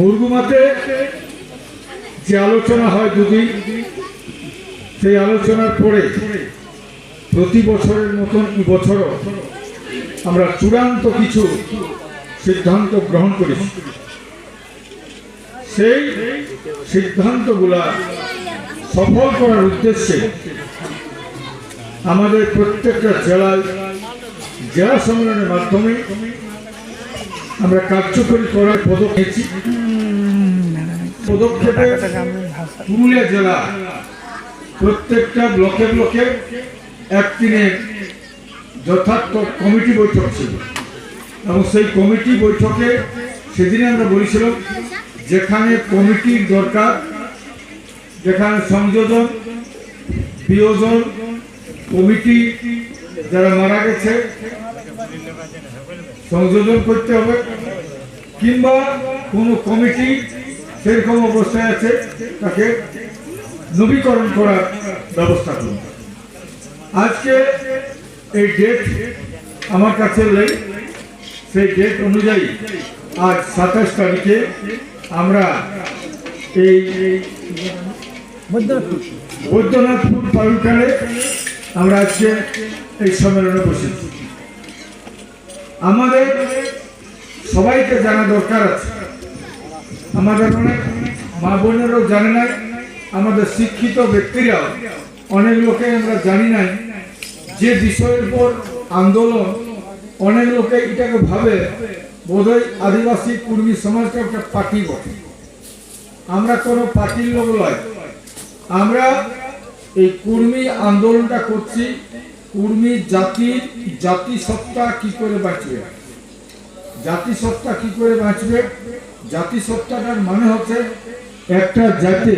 মুরগুমাতে যে আলোচনা হয় দুদিন, সেই আলোচনার পরে প্রতি বছরের মতন বছরও আমরা চূড়ান্ত কিছু সিদ্ধান্ত গ্রহণ করেছি। সেই সিদ্ধান্তগুলা সফল করার উদ্দেশ্যে আমাদের প্রত্যেকটা জেলায় জেলা সম্মেলনের মাধ্যমে আমরা কার্যকরী করার পদক্ষেপ নিয়েছি। পদক্ষেপে পুরুলিয়া জেলা প্রত্যেকটা ব্লকে ব্লকে একদিনে যথার্থ কমিটি বৈঠক ছিল। এবং সেই কমিটি বৈঠকে সেদিনে আমরা বলেছিলাম, যেখানে কমিটির দরকার, যেখানে সংযোজন বিয়োজন কমিটি যারা মারা গেছে, সংযোজন করতে হবে, কিংবা কোনো কমিটি সেরকম অবস্থায় আছে, তাকে নবীকরণ করার ব্যবস্থা করুন। আজকে এই ডেট আমার কাছে নেই। সেই ডেট অনুযায়ী আজ সাতাশ তারিখে আমরা এই বৈদ্যনাথপুর পালুকালে আমরা আজকে এই সম্মেলনে বসেছি। আমাদের সবাইকে জানা দরকার আছে। আমাদের অনেক মা বোনেরাও জানে নাই, আমাদের শিক্ষিত ব্যক্তিরাও। অনেক লোকে আমরা জানি নাই যে বিষয়ের উপর আন্দোলন। অনেক লোকে এটাকে ভাবে, বোধহয় আদিবাসী কুর্মী সমাজটা একটা পার্টি বটে। আমরা কোনো পার্টির লোক নয়। আমরা এই কুর্মী আন্দোলনটা করছি, কুর্মী জাতির জাতিসত্তা কি করে বাঁচবে? জাতিসত্তা কি করে বাঁচবে? জাতিসত্তাটার মানে হচ্ছে একটা জাতি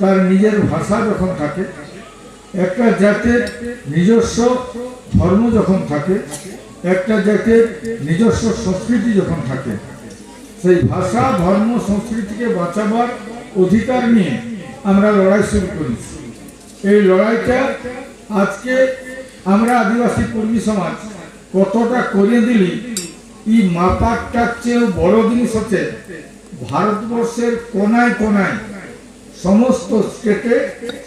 তার নিজের ভাষা যখন থাকে, একটা জাতির নিজস্ব ধর্ম যখন থাকে, একটা জাতির নিজস্ব সংস্কৃতি যখন থাকে, সেই ভাষা, ধর্ম, সংস্কৃতিকে বাঁচাবার অধিকার নিয়ে আমরা লড়াই শুরু করেছি। এই লড়াইটা আজকে আমরা আদিবাসী কর্মী সমাজ কতটা করে দিলি এই মাপাকটার চেয়েও বড় জিনিস হচ্ছে ভারতবর্ষের কোনায় কোনায় সমস্ত স্টেটে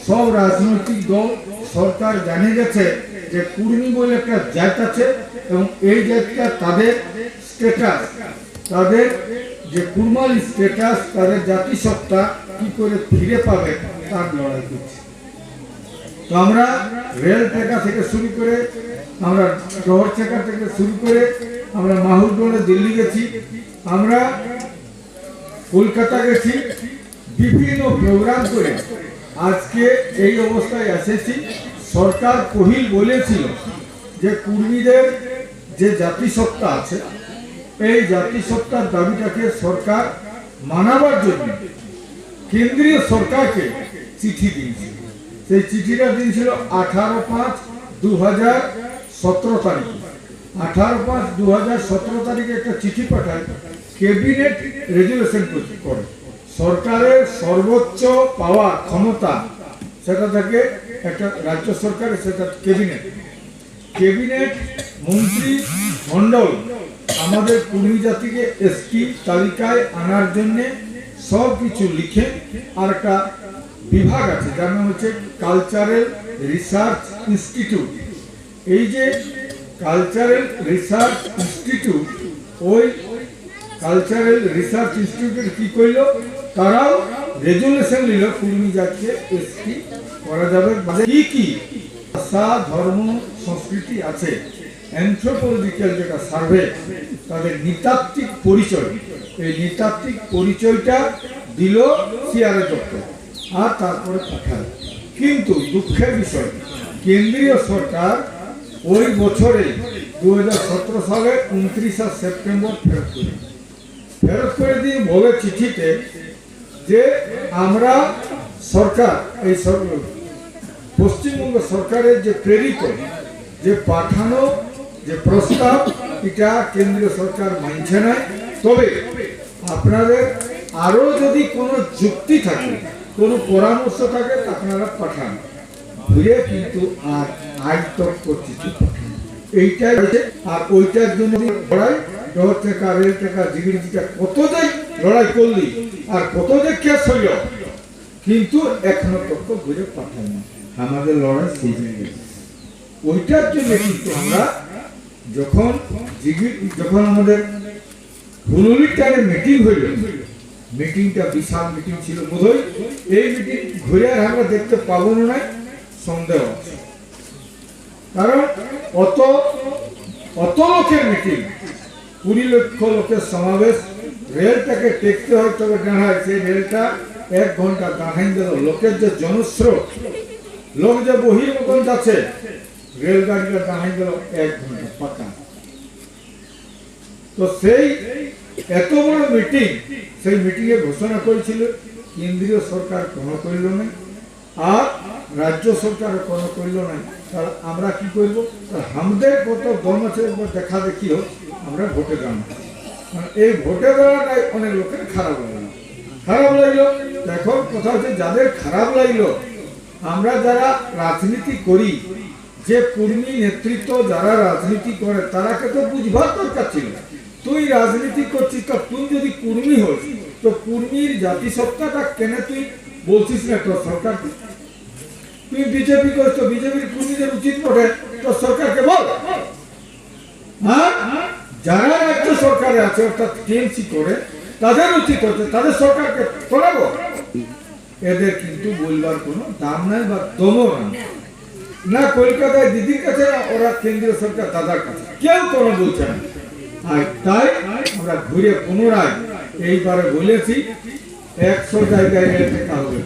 সব রাজনৈতিক দল, সরকার জানিয়ে গেছে যে কুর্মী বলে একটা জাত আছে এবং এই জাতটা তাদের স্টেটাস তাদের যে কুর্মাল স্টেটাস তাদের জাতিসত্তা কি করে ফিরে পাবে তার লড়াই করছে। তো আমরা রেল টেকা থেকে শুরু করে, আমরা শহর টেকা থেকে শুরু করে আমরা মাহুরগড়ে দিল্লি গেছি, আমরা কলকাতা গেছি, বিভিন্ন প্রোগ্রাম করে আজকে এই অবস্থায় এসেছি। সরকার কহিল বলেছিল যে কুর্মীদের যে জাতিসত্তা আছে, এই জাতিসত্তার দাবিটাকে সরকার মানাবার জন্য কেন্দ্রীয় সরকারকে চিঠি দিয়েছিল সেই চিঠিটা দিয়েছিল আঠারো পাঁচ দু হাজার সতেরো তারিখে। আঠারো পাঁচ দু হাজার সতেরো তারিখে একটা চিঠি পাঠায়, ক্যাবিনেট রেজুলেশন করে। সরকারের সর্বোচ্চ পাওয়া ক্ষমতা, সেটা থাকে একটা রাজ্য সরকারের, সেটা ক্যাবিনেট। ক্যাবিনেট মন্ত্রী মণ্ডল, আমাদের কুর্মী জাতিকে এসটি তালিকায় আনার জন্য সব কিছু লিখে, আর একটা বিভাগ আছে, যার নাম হচ্ছে কালচারাল রিসার্চ ইনস্টিটিউট এই যে কালচারাল রিসার্চ ইনস্টিটিউট ওই কালচারাল রিসার্চ ইনস্টিটিউট কি করল তারাও রেজুলেশন নিল কুর্মী জাতিকে এসটি করা যাবে। মানে কি কি? ভাষা, ধর্ম, সংস্কৃতি আছে। অ্যান্থ্রোপোলজিক্যাল যেটা সার্ভে তাদের নৃতাত্ত্বিক পরিচয়। এই নৃতাত্ত্বিক পরিচয়টা দিল সিআরএ দপ্তর আর তারপরে পাঠাল। কিন্তু দুঃখের বিষয়, কেন্দ্রীয় সরকার ওই বছরে দু হাজার সতেরো সালে উনত্রিশে সেপ্টেম্বর ফেরত করে। ফেরত করে দিয়ে বলে চিঠিতে যে আমরা সরকার, এই সর- পশ্চিমবঙ্গ সরকারের যে প্রেরিত, যে পাঠানো, যে প্রস্তাব, এটা কেন্দ্রীয় সরকার মানছে না। তবে আপনাদের আরও যদি কোনো যুক্তি থাকে, কোনো পরামর্শ থাকে আপনারা পাঠান। ঘুরে কিন্তু আর চিঠি পাঠান এইটাই হচ্ছে, আর ওইটার জন্য লড়াই শহর থেকে রেল থেকে জিগিরিটা কত যাই লড়াই করলি, আর কত যে কেস হইল, কিন্তু এখনও ঘুরে পাঠায় না। আমাদের লড়াই ওইটার জন্য কিন্তু আমরা যখন জিগি- যখন আমাদের হুলুলিটারে মিটিং হইল, মিটিংটা বিশাল মিটিং ছিল বোধহয়, এই মিটিং ঘুরে আর আমরা দেখতে পাবো না সন্দেহ। কারণ অত অত লোকের মিটিং কুড়ি লক্ষ লোকের সমাবেশ, রেলটাকে টেকতে হয় তবে দাঁড়ায় সেই রেলটা এক ঘণ্টা দাঁড়াই দিল। লোকের যে জনস্রোত, লোক যে বহির্মুখন যাচ্ছে, রেলগাড়িটা দাঁড়াই দিল এক ঘণ্টা পাকা তো সেই এত বড় মিটিং সেই মিটিংয়ে ঘোষণা করেছিল, কেন্দ্রীয় সরকার কোনো করল না আর রাজ্য সরকার কোনো করল না তাহলে আমরা কি করব? আমাদের কত আছে, একবার দেখা দেখি হোক, আমরা ভোটে দাঁড়াবো। মানে এই ভোটে দাঁড়াটাই অনেক লোকের খারাপ লাগল। খারাপ লাগল এখন কথা হচ্ছে যাদের খারাপ লাগল, আমরা যারা রাজনীতি করি, যে কর্মী নেতৃত্ব যারা রাজনীতি করে, তারাকে তো বুঝবার দরকার ছিল। তুই রাজনীতি করছিস, তো তুই যদি কর্মী হোস, তো কর্মীর জাতিসত্তাটা কেন তুই বলছিস না তোর সরকারকে? তুই বিজেপি করিস, তো বিজেপির কর্মীদের উচিত বটে, তোর সরকারকে বল। হ্যাঁ? যারা রাজ্য সরকারে আছে, অর্থাৎ টিএমসি করে, তাদের উচিত হচ্ছে, তাদের সরকারকে করাবো এদের কিন্তু বলবার কোনো দাম নাই বা দমও না, কলকাতায় দিদির কাছে, ওরা কেন্দ্রীয় সরকার, দাদার কাছে। কেউ কোনো বলছে না। আর তাই আমরা ঘুরে পুনরায় এইবারে বলেছি একশো জায়গায় টেকা হবে।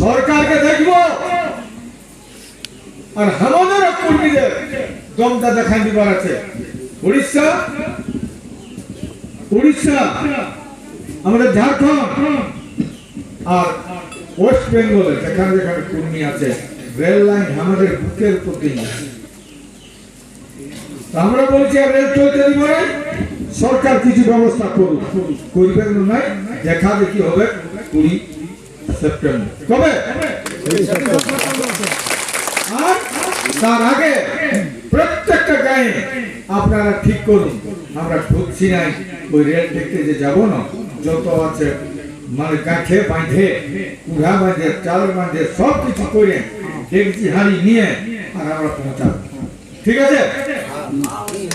সরকারকে দেখব। আর আমাদের কর্মীদের দমটা দেখান দিবার আছে। উড়িষ্যা উড়িষ্যা, আমাদের ঝাড়খণ্ড আর ওয়েস্ট বেঙ্গলে যেখানে যেখানে কর্মী আছে, রেল লাইন আমাদের বুকের উপর দিয়ে আছে। তা আমরা বলছি রেল চলতে দিব সরকার কিছু ব্যবস্থা করুক। করবে নাই দেখা দেখি হবে? কুড়ি সেপ্টেম্বর। কবে? তার আগে প্রত্যেকটা গায়ে আপনারা ঠিক করুন। আমরা ঢুকছি নাই, ওই রেল দেখতে যে যাব না। যত আছে মানে গাঁঠে বাঁধে কুড়া বাঁধে, চাল বাঁধে, সব কিছু করে ডেকচি হাড়ি নিয়ে আর আমরা পৌঁছাবো। ঠিক আছে?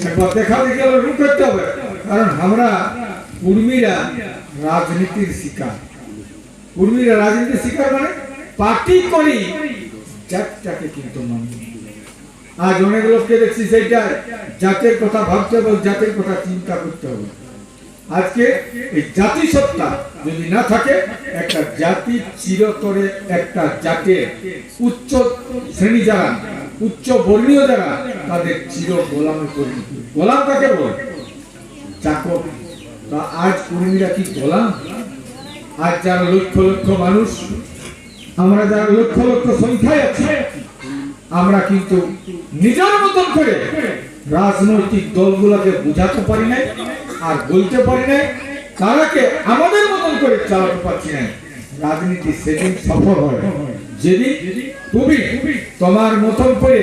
একবার দেখা দেখি আমরা করতে হবে। কারণ আমরা কুর্মীরা রাজনীতির শিকার। কুর্মীরা রাজনীতির শিকার মানে পার্টি করি, জাতটাকে কিন্তু মানি। আজ অনেক লোককে দেখছি সেইটা জাতের কথা ভাবতে হবে, জাতের কথা চিন্তা করতে হবে। আজকে এই জাতিসত্তা যদি না থাকে, একটা জাতি চিরতরে একটা জাতের উচ্চ শ্রেণি যারা, উচ্চ বর্ণীয় যারা, তাদের চির গোলামে গোলাম কাকে বলে? চাকর তা আজ কর্মীরা কি গোলাম আজ যারা লক্ষ লক্ষ মানুষ, আমরা যারা লক্ষ লক্ষ সংখ্যায় আছি, আমরা কিন্তু নিজের মতন করে রাজনৈতিক দলগুলোকে বুঝাতে পারি নাই আর বলতে পারি নাই, তারাকে আমাদের মতন করে চালাতে পারছি না রাজনীতি সেদিন সফল হয় যেদিন তুমি তোমার মতন করে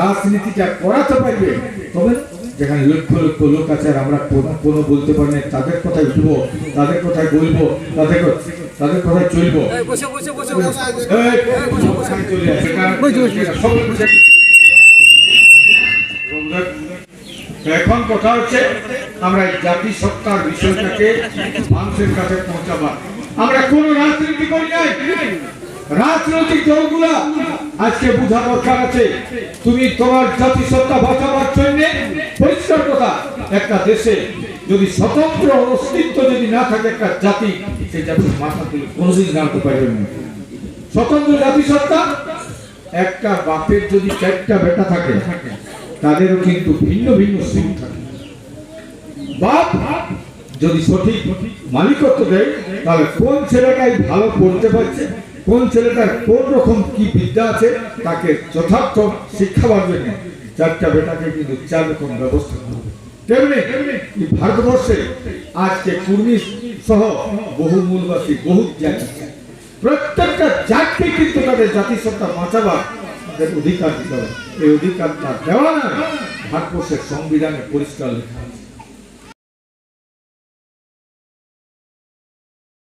রাজনীতিটা করাতে পারবে, তবে যেখানে লক্ষ লক্ষ লোক আছে আর আমরা কোনো কোনো বলতে পারি না তাদের কথায় উঠবো তাদের কথায় বলব তাদের তাদের কথায় চলবো। এখন কথা হচ্ছে আমরা জাতি সত্তার বিষয়টাকে মানুষের কাছে পৌঁছাবার। আমরা কোন রাজনীতি করি নাই। রাজনৈতিক দলগুলা আজকে বুঝা দরকার আছে। তুমি তোমার জাতি সত্তা বাঁচাবার জন্য পরিষ্কার কথা, একটা দেশে যদি স্বতন্ত্র অস্তিত্ব যদি না থাকে একটা জাতি, সেই জাতির মাথা তুলে কোনোদিন জানতে পারবে না। স্বতন্ত্র জাতিসত্তা, একটা বাপের যদি চারটা বেটা থাকে, তাদেরও কিন্তু ভিন্ন ভিন্ন সুখ থাকে। বাপ যদি সঠিক মালিকত্ব দেয়, তাহলে কোন ছেলেটাই ভালো পড়তে পারছে? কোন ছেলেটার কোন রকম কি বিদ্যা আছে, তাকে যথার্থ শিক্ষা পারবে না চারটা বেটাকে কিন্তু চার রকম ব্যবস্থা করবে তেমনি এই ভারতবর্ষে আজকে কুর্মী সহ বহু মূলবাসী, বহু জাতি। প্রত্যেকটা জাতকে কিন্তু তাদের জাতিসত্তা বাঁচাবার তাদের অধিকার দিতে হবে। এই অধিকারটা দেওয়া না, ভারতবর্ষের সংবিধানে পরিষ্কার লেখা আছে।